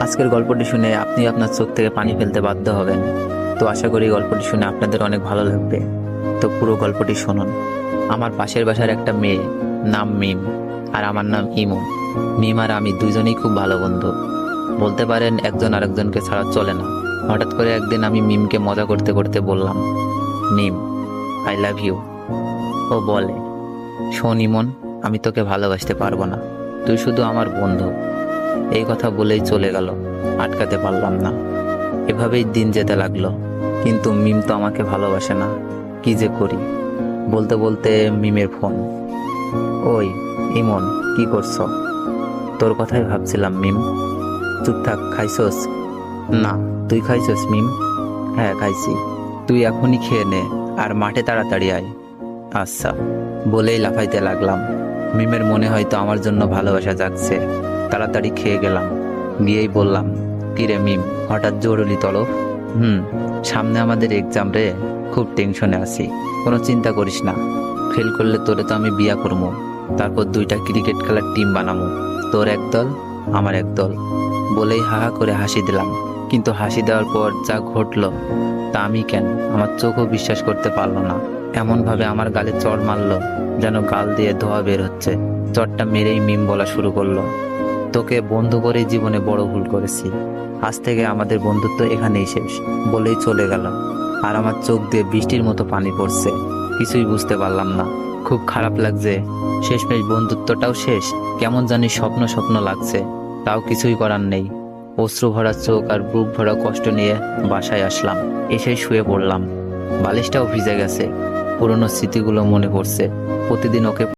আজকের গল্পটি শুনে আপনি আপনার চোখ থেকে পানি ফেলতে বাধ্য হবেন। তো আশা করি গল্পটি শুনে আপনাদের অনেক ভালো লাগবে। তো পুরো গল্পটি শুনুন। আমার পাশের বাসার একটা মেয়ে নাম মিম আর আমার নাম ইমু। মিম আর আমি দুজনেই খুব ভালো বন্ধু। বলতে পারেন একজন আরেকজনকে ছাড়া চলে না। হঠাৎ করে একদিন আমি মিমকে মজা করতে করতে বললাম, মিম আই লাভ ইউ ও বলে, শোন ইমন, আমি তোকে ভালোবাসতে পারব না। তুই শুধু আমার বন্ধু। এই কথা বলেই চলে গেল। আটকাতে পারলাম না। এভাবেই দিন যেতে লাগল। কিন্তু মিম তো আমাকে ভালোবাসে না। কি যে করি? বলতে বলতে মিমের ফোন। ওই, ইমন, কি করছ? তোর কথাই ভাবছিলাম, মিম। চুপ থাক, খাইছস? না, তুই খাইছস, মিম? হ্যাঁ খাইছি। তুই এখনই খেয়ে নে আর মাঠে তাড়াতাড়ি আয়। আচ্ছা বলেই লাফাইতে লাগলাম। মিমের মনে হয়তো আমার জন্য ভালোবাসা জাগছে। তাড়াতাড়ি খেয়ে গেলাম। গিয়েই বললাম, কিরে মিম, হঠাৎ জরুরি তলব হুম, সামনে আমাদের এক্সাম রে, খুব টেনশনে আছি, কোনো চিন্তা করিস না। ফেল করলে তোরে তো আমি বিয়া করব তারপর দুইটা ক্রিকেট খেলার টিম বানাবো তোর এক দল, আমার এক দল। বলেই হা হা করে হাসি দিলাম। কিন্তু হাসি দেওয়ার পর যা ঘটলো, তা আমি কেন? আমার চোখও বিশ্বাস করতে পারল না। এমনভাবে আমার গালে চড় মারলো, যেন গাল দিয়ে ধোয়া বের হচ্ছে। চটটা মেরেই মিম বলা শুরু করল। তোকে বন্ধু করে জীবনে বড় ভুল করেছি। আজ থেকে আমাদের বন্ধুত্ব এখানেই শেষ, বলেই চলে গেল আর আমার চোখ দিয়ে বৃষ্টির মতো পানি পড়ছে, কিছুই বুঝতে পারলাম না। খুব খারাপ লাগছে, শেষমেশ বন্ধুত্বটাও শেষ, কেমন জানি স্বপ্ন স্বপ্ন লাগছে, তাও কিছুই করার নেই। অশ্রু ভরা চোখ আর বুক ভরা কষ্ট নিয়ে বাসায় আসলাম, এসে শুয়ে পড়লাম। বালিশটাও ভিজে গেছে, পুরনো স্মৃতিগুলো মনে পড়ছে, প্রতিদিন ওকে